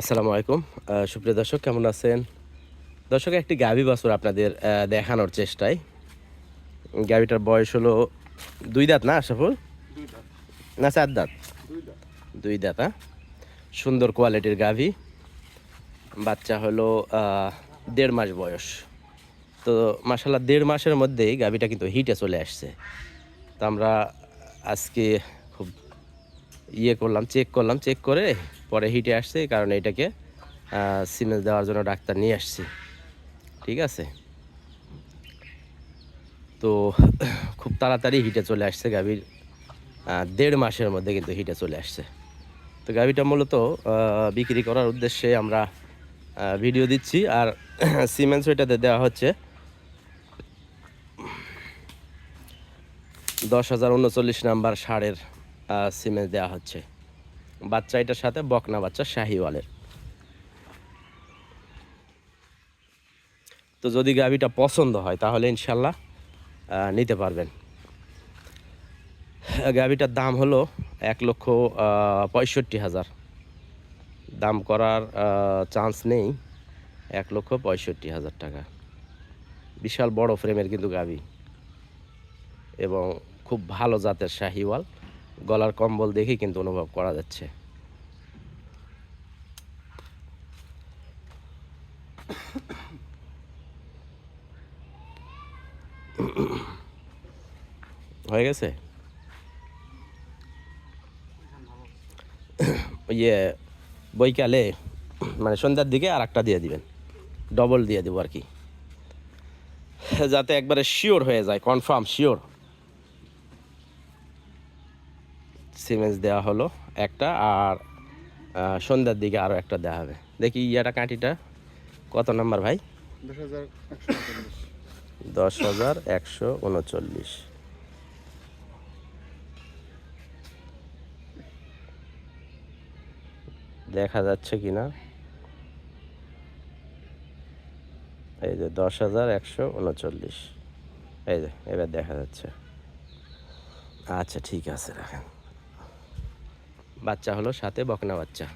আসসালামু আলাইকুম। সুপ্রিয় দর্শক কেমন আছেন? দর্শক একটি গাভী বাছুর আপনাদের দেখানোর চেষ্টায়। গাভীটার বয়স হলো দুই দাঁত না আশাফুল না চার দাঁত? দুই দাঁত। হ্যাঁ সুন্দর কোয়ালিটির গাভী। বাচ্চা হলো দেড় মাস বয়স। তো মাসাল্লাহ দেড় মাসের মধ্যেই গাভীটা কিন্তু হিটে চলে আসছে। তো আমরা আজকে খুব ইয়ে করলাম চেক করলাম চেক করে পরে হিটে আসছে কারণ এটাকে সিমেন্স দেওয়ার জন্য ডাক্তার নিয়ে আসছি। ঠিক আছে? তো খুব তাড়াতাড়ি হিটে চলে আসছে গাভীর দেড় মাসের মধ্যে কিন্তু হিটে চলে আসছে। তো গাভীটা মূলত বিক্রি করার উদ্দেশ্যে আমরা ভিডিও দিচ্ছি। আর সিমেন্স ওইটাতে দেওয়া হচ্ছে দশ হাজার উনচল্লিশ নাম্বার সারের সিমেন্স দেওয়া হচ্ছে। বাচ্চা এটার সাথে, বকনা বাচ্চা শাহিওয়ালের। তো যদি গাভিটা পছন্দ হয়, তাহলে ইনশাল্লাহ নিতে পারবেন। গাভিটার দাম হলো এক লক্ষ পঁয়ষট্টি হাজার। দাম করার চান্স নেই, এক লক্ষ পঁয়ষট্টি হাজার টাকা। বিশাল বড় ফ্রেমের কিন্তু গাভি। এবং খুব ভালো জাতের শাহিওয়াল। গলার কম্বল দেখেই কিন্তু অনুভব করা যাচ্ছে। হয়ে গেছে? ইয়ে বৈকালে মানে সন্ধ্যার দিকে আর একটা দিয়ে দিবেন। ডবল দিয়ে দেবো আর কি। যাতে একবারে শিওর হয়ে যায়, কনফার্ম শিওর। সিমেন্স দেওয়া হলো একটা আর সন্ধ্যার দিকে আরও একটা দেওয়া হবে। দেখি ইয়াটা কাঁটিটা কত নাম্বার ভাই? দশ হাজার একশো উনচল্লিশ। দেখা যাচ্ছে কি না? এই যে দশ হাজার একশো উনচল্লিশ। এই যে, এবার দেখা যাচ্ছে। আচ্ছা ঠিক আছে, রাখেন। বাচ্চা হলো সাথে বকনা বাচ্চা।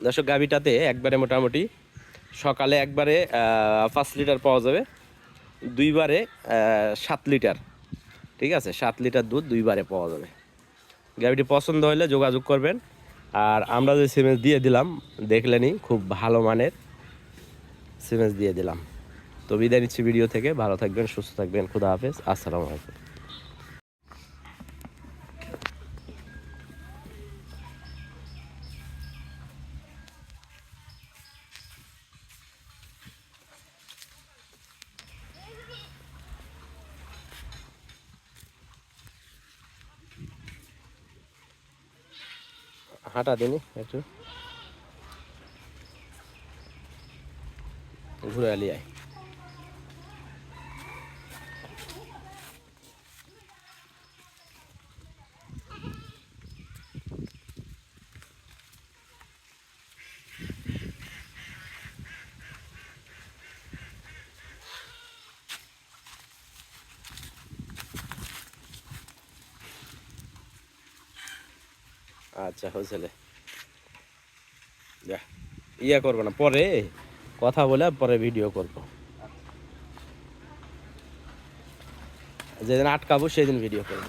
দর্শক গাভিটাতে একবারে মোটামুটি সকালে একবারে পাঁচ লিটার পাওয়া যাবে। দুইবারে সাত লিটার। ঠিক আছে? সাত লিটার দুধ দুইবারে পাওয়া যাবে। গাভিটি পছন্দ হলে যোগাযোগ করবেন। আর আমরা যে সিমেন্স দিয়ে দিলাম দেখলেনি খুব ভালো মানের সিমেন্স দিয়ে দিলাম। তো বিদায় নিচ্ছি ভিডিও থেকে। ভালো থাকবেন, সুস্থ থাকবেন। খুদা হাফেজ। আসসালামু আলাইকুম। হাঁটা দিনি একটু। ঘুরে আলি আয়। আচ্ছা হয়েছে যা, ইয়া করব না, পরে কথা বলে পরে ভিডিও করব। যেদিন আটকাবো, সেদিন ভিডিও করব।